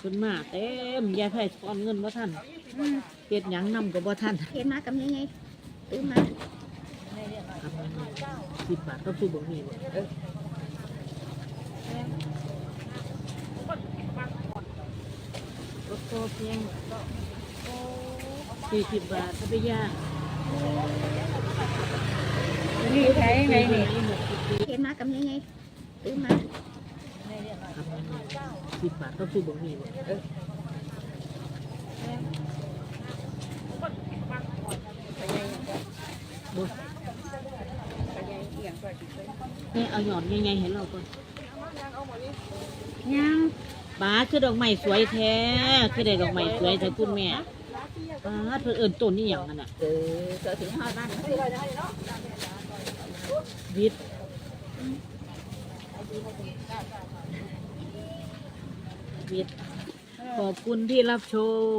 เพิ่นมาเต็มยายไผ่ทอนเงินบ่ทันอืมเฮ็ดหยังนำก็บ่ทันเห็นมากับยังไงตื้อมาครับสิบบาทก็คือบ่มีบ่เอ้ยรถโตเพียงสี่สิบบาทก็ไปย่างนี่ใช้ไงนี่หกสิบปีเห็นมากับยังไงตื้อมา ครับสิบบาทก็คือบ่มีบ่เอ้ยบ่นี่เอาหยอดยังไงเห็นเราก่อนยังป้าคือดอกไม้สวยแท้คือได้ดอกไม้สวยแท้คุณแม่ป้าเพิ่นเอิ้นต้นนี่หยังนั่นน่ะเออเจอถึงห้าบ้านวิทย์ วิทย์ขอบคุณที่รับชม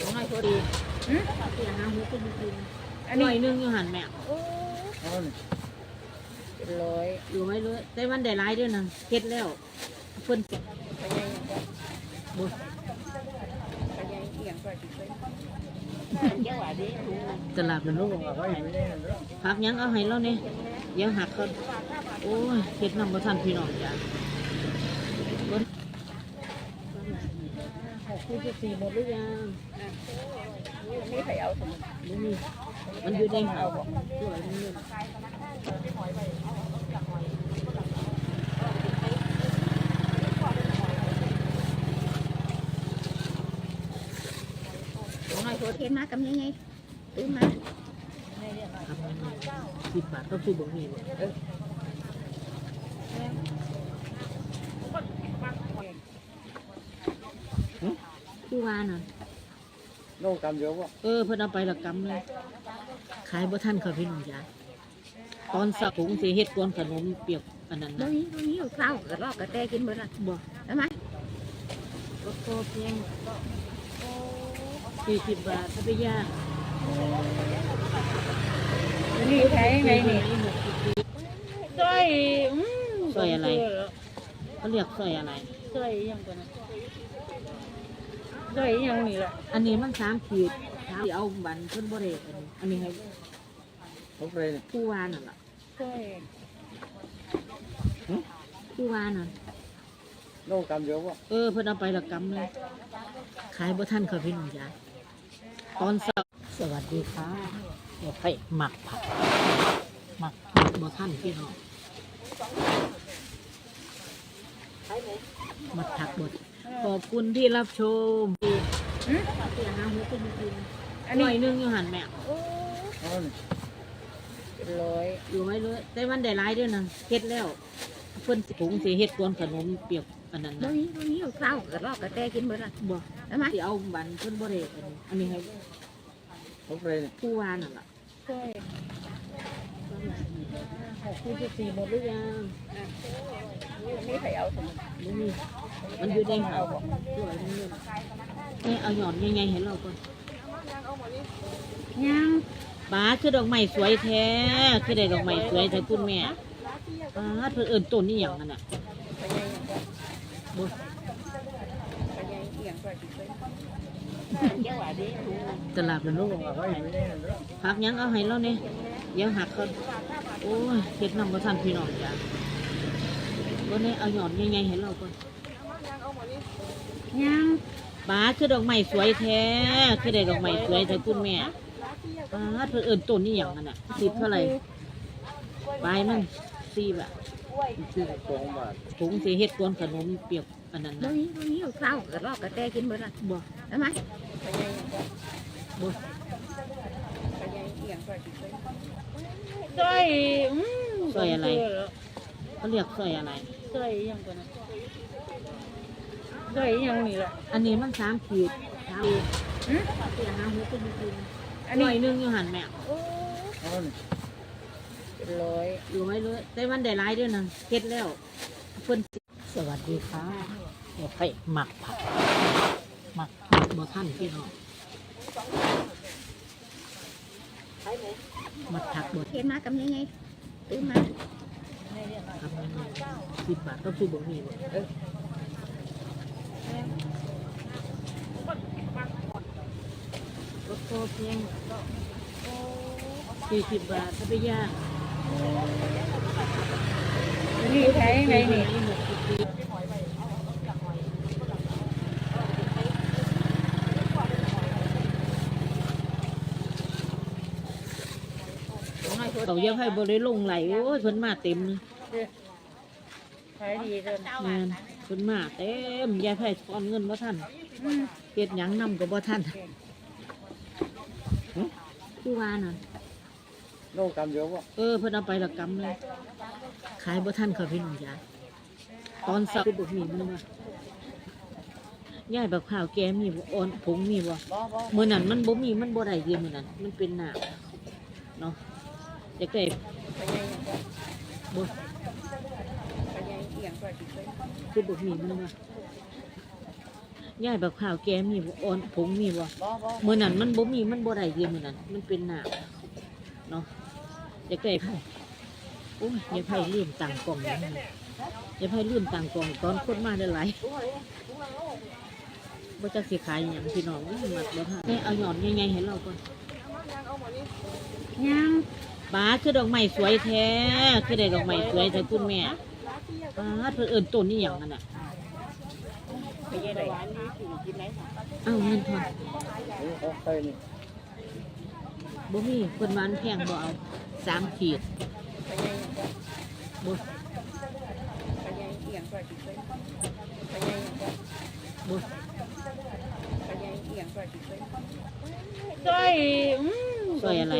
น้อยพอดีเสียหาหูเป็นจริงอันหน่นี้อยหนึงอยู่หันแม่ร้อยอยู่ไว้เลยแต่มันได้หลายเด้วยนะเฮ็ดแล้วเพิ่นบ่ ตลาดมันโลกพักยังเอาให้เราเนี่ยเดี๋ยวหักเขาโอ้ยเฮ็ดนำบ่ทันพี่น้องจ้ะเบิ่งคุณจะสี่หมดหรือยังนี่ใครเอาสมบ่มีมันอยู่ในหาวสวยมันเลยน้อ ยพอเห็นมากับยังไงตื้อมาครับสิบบาทก็คือบ่มีบ่เอ้ยหึคือว่าน่ะโลกำเยอะวะเออเพิ่นเอาไปละกำเลยขายบ่ทันค่ะพี่น้องจ้าตอนสักถุงสิเฮ็ดกวนขนมเปียกอันนั้นตรนะงนี้ตรงนี้อยู่ข้าวกระรอกกระแตกินหมดละบ่ทำไหมรถโตเพียง สี่สิบบาทถ้าไปย่างนี่ใช้ไงนี่หกสิบปีสร้อยอืมสร้อยอะไร เขาเรียกสร้อยอะไรสร้อยยังก่อนนะสร้อยยังนี่แหละอันนี้มันสามขีดสามเอาบันเพิ่นบ่ได้อันนี้อันนี้ให้ทุกเลยเนี่ยผู้ว่านั่นล่ะสร้อยผู้ว่านั่นโลกำเยอะวะ เออเพิ่นเอาไปละกำเลยขายบ่ทันค่ะพี่น้องจ้า ตอนสักสวัสดีค่ะเดี๋ยวไปหมักผักหมักผักบ่ทันพี่น้องหมักผักบดขอบคุณที่รับชมอืมเสียหาหูเป็นจริงอันหนี้น่อยหนึงอยู่หันแม่เอาเนี่ยร้อยอยู่ไว้เลยแต่มันได้หลายเด้วยนะเฮ็ดแล้วเพิ่นถุงสิเฮ็ดกวนขนมเปียกอันนั้นตรนะงนี้ตรงนี้อยู่ข้าวกระรอกกระแตกินหมดละบ่ทำไมสิเอาบันเพิ่นบ่ได้ อันนี้อันนี้ให้ทุกเลยเนี่ยผู้ว่านั่นล่ะสร้อยคุณจะสีหมดหรือยังนี่ใครเอาสมบ่มีมันอยู่ในหาวสวยมันเลยนี่เอาหยอดยังไงเห็นเราก่อนยังป้าคือดอกไม้สวยแท้คือได้ดอกไม้สวยแท้คุณแม่ป้าเพิ่นเอิ้นต้นนี่หยังนั่นน่ะบ่ ตลาดมันโลกเอาไว้ไม่ได้เลยพักหยังเอาให้เราเนี่ยเดี๋ยวหักเขาโอ้ยเฮ็ดนำบ่ทันพี่น้องจ้ะวันนี้เอาหยอดยังไงเห็นเราก่อนยังป้าคือดอกไม้สวยแท้คือได้ดอกไม้สวยแท้คุณแม่ป้าเพิ่นเอิ้นต้นนี่หยังนั่นน่ะสิบเท่าไหร่ปลายมันสี่บาทชื่อสองบาทถุงสิเฮ็ดกวนขนมเปียก อันนั้นตรนะงนี้ตรงนี้อยู่ข้าวกระรอกกระแตกินหมดละบ่ทำไมบ่สร้อยอืมสร้อยอะไร เขาเรียกสร้อยอะไรสร้อยยังก่อนนะสร้อยยังนี่แหละ อันนี้มันสามขีดสามขีดอืมเสียหาหูเป็นจริงอันหนี้น่อยหนึงอยู่หันแม่เอาเนี่ยร้อย อยู่ไว้เลยแต่มันได้หลายเด้วยนะเฮ็ดแล้วเพิ่นส วัสดีค่ะเดี๋ยวไปหมักผักหมักผักบ่ทันพี่น้องมัดถักบดเทนมากับยังไงตื้อมาทำยังไงสิบบาทต้องซื้อบะหมี่บ่เอ้ยก็โตเพียงสี่สิบบาทถ้าไปย่างนี่ใช้ยังไงนี่ หกสิบปีน้อยโทรเขายังให้บริลงไหลโอ้ยเพิ่นมาเต็มเลยใช้ดีจนงานเพิ่นมาเต็มยายไผ่ทอนเงินบ่ทันเฮ็ดหยังนำก็บ่ทันคือว่าน่ะโลกกำเยอะวะเออเพิ่นเอาไปละกำเลยขายบ่ทันค่ะพี่น้องจ้า ตอนสับบุกมีมันว่าย่ายแบบข้าวแกมีบ่อ่อนผงมีบ่มื้อนั้นมันบ่มีมันบ่ได้เดียวมื้อนั้นมันเป็นน้ำเนาะอยากได้บ่คือบุกมีมันว่าย่ายแบบข้าวแกมีบ่อ่อนผงมีบ่มื้อนั้นมันบ่มีมันบ่ได้เดียวมื้อนั้นมันเป็นน้ำเนาะอยากได้ไผโอ้ยยายไผ่ลืมต่างกล่อง อย่างนี้ยายไผ่ลืมต่างกล่องตอนคนมาได้หลายบ่จักสิขายอหย่างพี่น้องนี่มัดบ่ทันนี่เอาหย่อนใหญ่ๆให้เราก่อนยังป้าคือดอกไม้สวยแท้คือได้ดอกไม้สวยแต่คุณแม่ป้าเพิ่นเอิ้นต้นนี่หยังนั่นน่ะไปยังไงเอ้าเงินทอนนี่เขาใครนี่บ่มีเพิ่นวาอันแพงบ่เอาสามขีดบ่ บ่สร้อยอืมสวยอะไร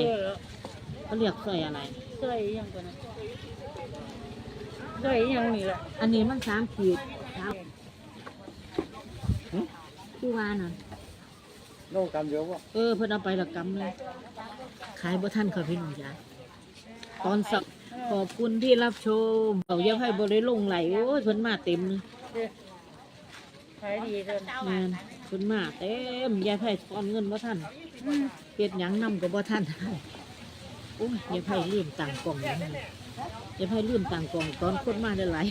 เขาเรียกสร้อยอะไรสร้อยยังก่อนนะสร้อยยังนี่แหละอันนี้มันสามขีดสามคือว่าน่ะโลกกำเยอะวะเออเพิ่นเอาไปละกำเลยขายบ่ทันค่ะพี่น้องจ้าตอนสับ ขอบคุณที่รับชมเขายังให้บริลงไหลโอ้ยเพิ่นมาเต็มเลยใช้ดีจนงานเพิ่นมาเต็มยายไผ่ทอนเงินบ่ทันเฮ็ดหยังนำก็บ่ทันโอ้ยยายไผ่ลืมต่างกล่องอย่างนี้ยายไผ่ลืมต่างกล่องตอนคนมาได้หลาย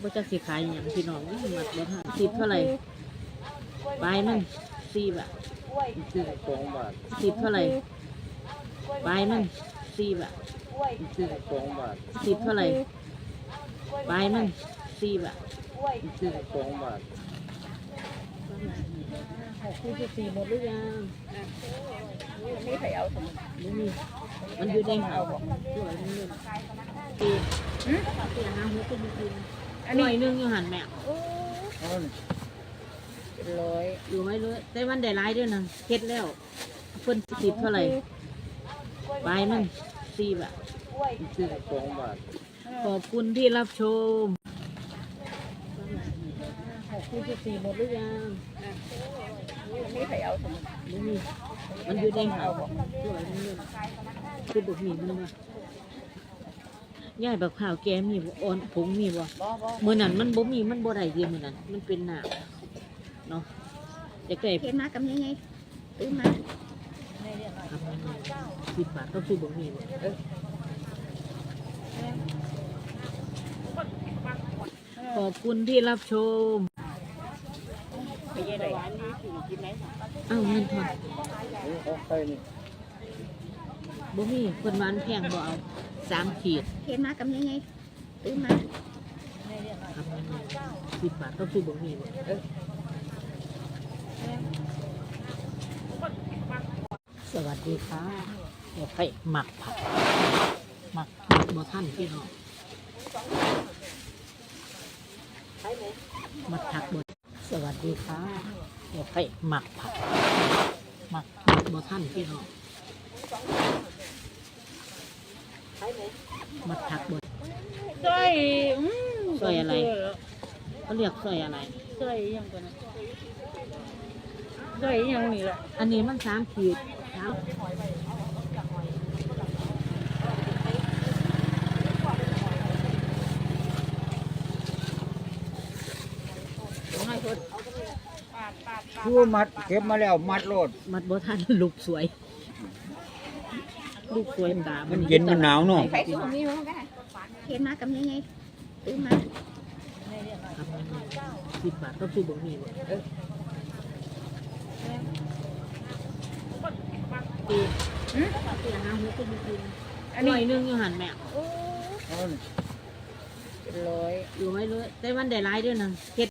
บ่จักสิขายหยังพี่น้องนี่มัดบ่ทันสิบเท่าไหร่ปลายมันสี่บาทสี่สิบสองบาทสิบเท่าไหร่ปลายมัน สี่บาทสี่สิบสองบาทสิบเท่าไหร่ปลายมันสี่บาทสี่สิบสองบาทคุณจะสี่หมดหรือยังไม่ใครเอาสมไม่มีมันอยู่ในหาวสวยมันเลยตีตีหาหัวก็มีกินอันหน่นี้อยหนึงอยู่หันแม่เอานี่ร้อยอยู่ไหมเลยแต่วันได้ร้ายด้วยนะเฮ็ดแล้วเพิ่นสิบเท่าไหร่ ปลายมันสี่บาทสี่สิบสองบาทขอบคุณที่รับชมคุณจะสี่หมดหรือยังไม่ใครเอาสมไม่มีมันอยู่ในหาวสวยมันเลยคือบุกหมีมันว่าย่ายแบบข้าวแกมีบ่อ่อนผงมีบ่บ่บ่มื้อนั้นมันบ่มีมันบ่ได้เดียวมื้อนั้นมันเป็นน้ำเนาะอยากได้เทนมากับยังไงตื้อมา ทำยังไงสิบบาทต้องซื้อบะหมี่บ่เอ้ยขอบคุณที่รับชมไปยังไงเอ้าเงินทอนนี่เขาใครนี่บ่มีเพิ่นวาอันแพงบ่เอาสามขีดเทนมากับยังไงตื้อมาทำยังไงสิบบาทต้องซื้อบะหมี่บ่เอ้ย วัสดีค่ะเดี๋ยวไปหมักผักหมักผักบ่ท่านพี่น้องหมักผักบ่สวัสดีค่ะเดี๋ยวไปหมักผักหมักผักบ่ท่านพี่น้องหมักผักบ่สร้อยอืมสร้อยอะไรเขาเรียกสร้อยอะไรสร้อยยังก่อนนะสร้อยยังนี่แหละอันนี้มันสามขีด สามน้อยโทรผู้มัดเก็บมาแล้วมัดโลด มัดบ่ทันลูกสวย ลูกสวยตามันเย็นมันหนาวเนาะใครซื้อของนี้มั้งกันเห็นมากับยังไงซื้อมาครับสิบบาทก็คือบะห มี่บ่ตีตีหาหัวก็มีกินอันหน่นี้อยหนึงอยู่หันแม่เอานี่เป็นร้อยร้อยเลยแต่วันได้หลายเด้วยนะเฮ็ด